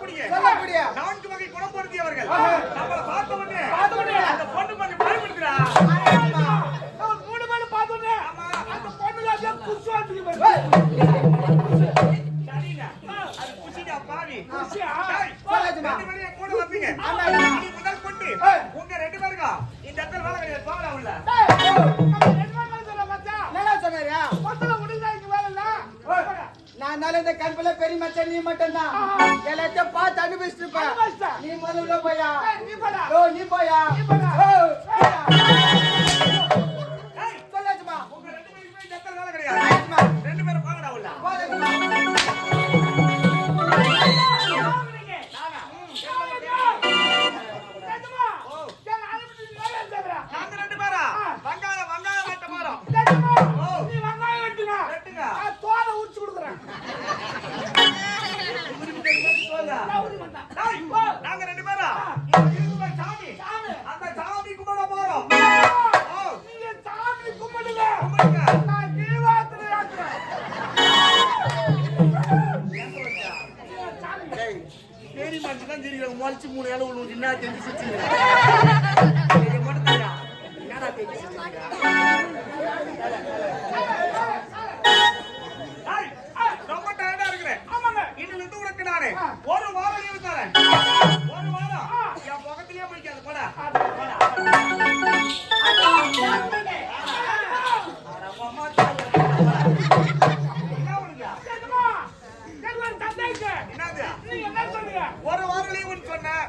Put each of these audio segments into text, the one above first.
சொல்லக்கூடிய சொல்லக்கூடிய நான்கு வகை குணம் பொருந்தியவர்கள் பார்த்த உடனே பார்த்த உடனே. அந்த பொண்ணு கொஞ்சம் பயப்படுகிறா மூணு மேல பார்த்த உடனே அந்த பொண்ணு அப்படியே குசுவா தூக்கி அது குசிடா பாவி. குசியா? இந்த கண்பில பெரிய மச்சான் நீ மட்டும்தான். எல்லாத்தையும் பார்த்து. அனுபவிச்சிட்டேன். நீ முதல்ல போயா? நீ போயா? தான் தெரியும். முளைச்சு மூணு இலை விழுவுது. என்ன தெரிஞ்சு மட்டும் தெரியா? என்னடா தெரிஞ்சு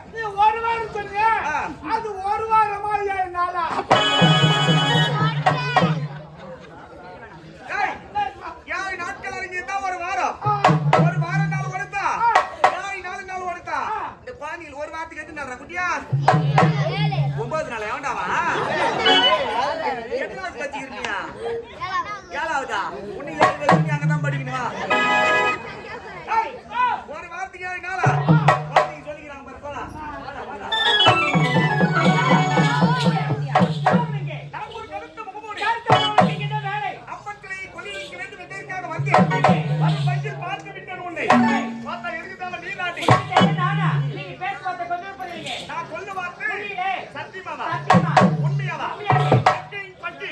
நீ ஒரு வாரம் சொன்னீங்க ஆ. அது ஒரு வாரமா ஏழு நாளா ஏய், ஏழு நாட்கள் அறிஞ்சிருந்தா ஒரு வாரம். ஒரு வாரம் நாள் ஓடுத்தா ஏழு நாலு நாள் ஓடுத்தா இந்த குழந்தைகள் ஒரு வாரத்துக்கு எத்தனை நாள் குட்டியா? ஒன்பது நாள் எவன்டாவா எத்தனாவது வச்சுக்கிறீங்க ஏழாவதா? உன்னை ஏழு அங்கதான் படிக்கணும். கொல்ல வார்த்தை சத்தியமாவா? உண்மையாவா? பட்டி, பட்டி.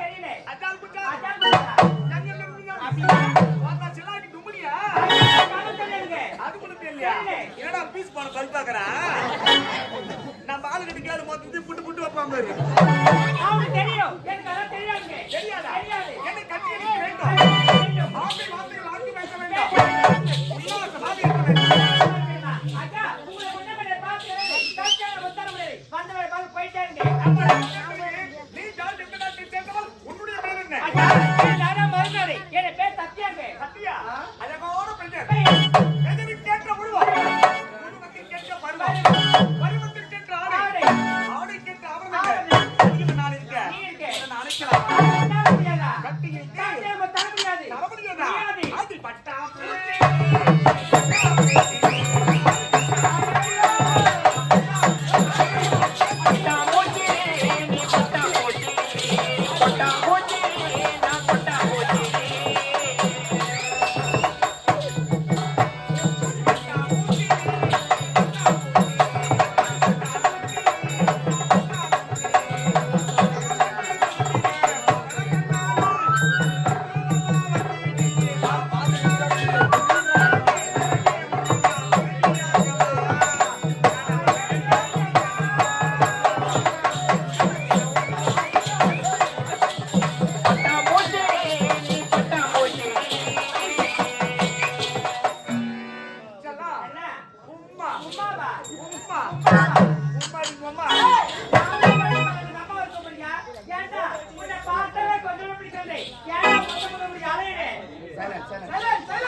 தெரியல? அஜால் புஜா? எங்க இருந்தீங்க? பார்த்தா சில்லாக்கி தும்முனியா? அது கூட தெரியலையா? என்னடா பீஸ் போன பல் பார்க்கறா? நம்ம ஆளுகிட்ட கேளு, மொத்தத்தையும் புட்டு புட்டு வைப்பான் பாரு. இதை நான் 再来来